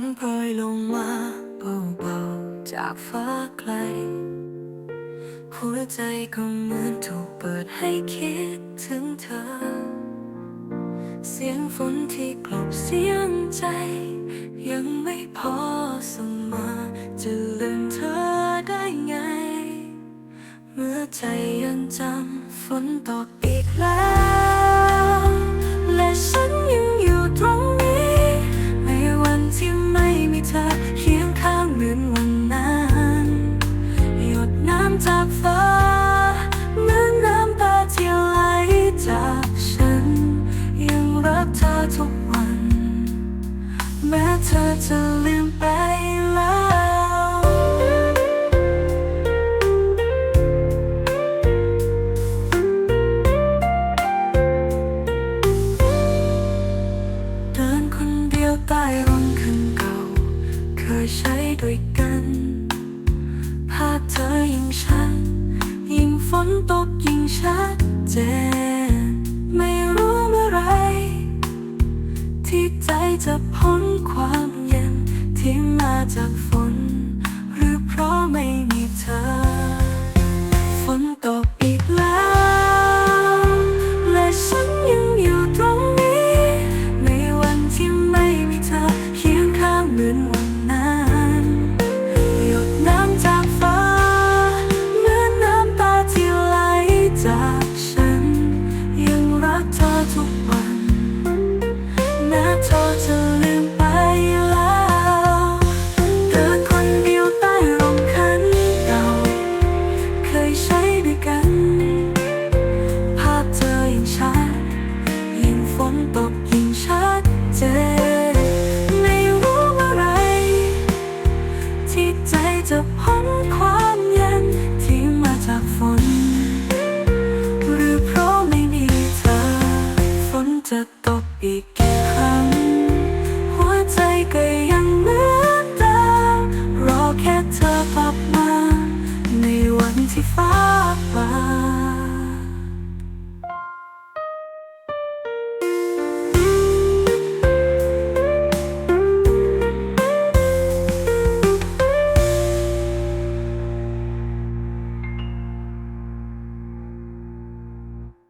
นโปรยลงมาเบาๆจากฟ้าไกล หัวใจก็เหมือนถูกเปิดให้คิดถึงเธอ เสียงฝนที่กลบเสียงใจ ยังไม่พอสมมาจะลืมเธอได้ไง เมื่อใจยังจำฝนตกอีกแล้ว ที่ไม่มีเธอเคียงข้างเหมือนวันนั้น หยดน้ำจากฟ้าเหมือนน้ำตาที่ไหลจากฉัน ยังรักเธอทุกวัน แม้เธอจะลืมไป ชัดเจน ไม่รู้เมื่อไร ที่ใจจะพ้นความเย็นที่มาจากฝน ทุกวันแม้เธอจะลืมไปแล้วเดินคนเดียวใต้ร่มคันเก่าเคยใช้ด้วยกัน ภาพเธอยังชัดยิ่งฝนตกยิ่งชัดเจน ที่ฟ้ามา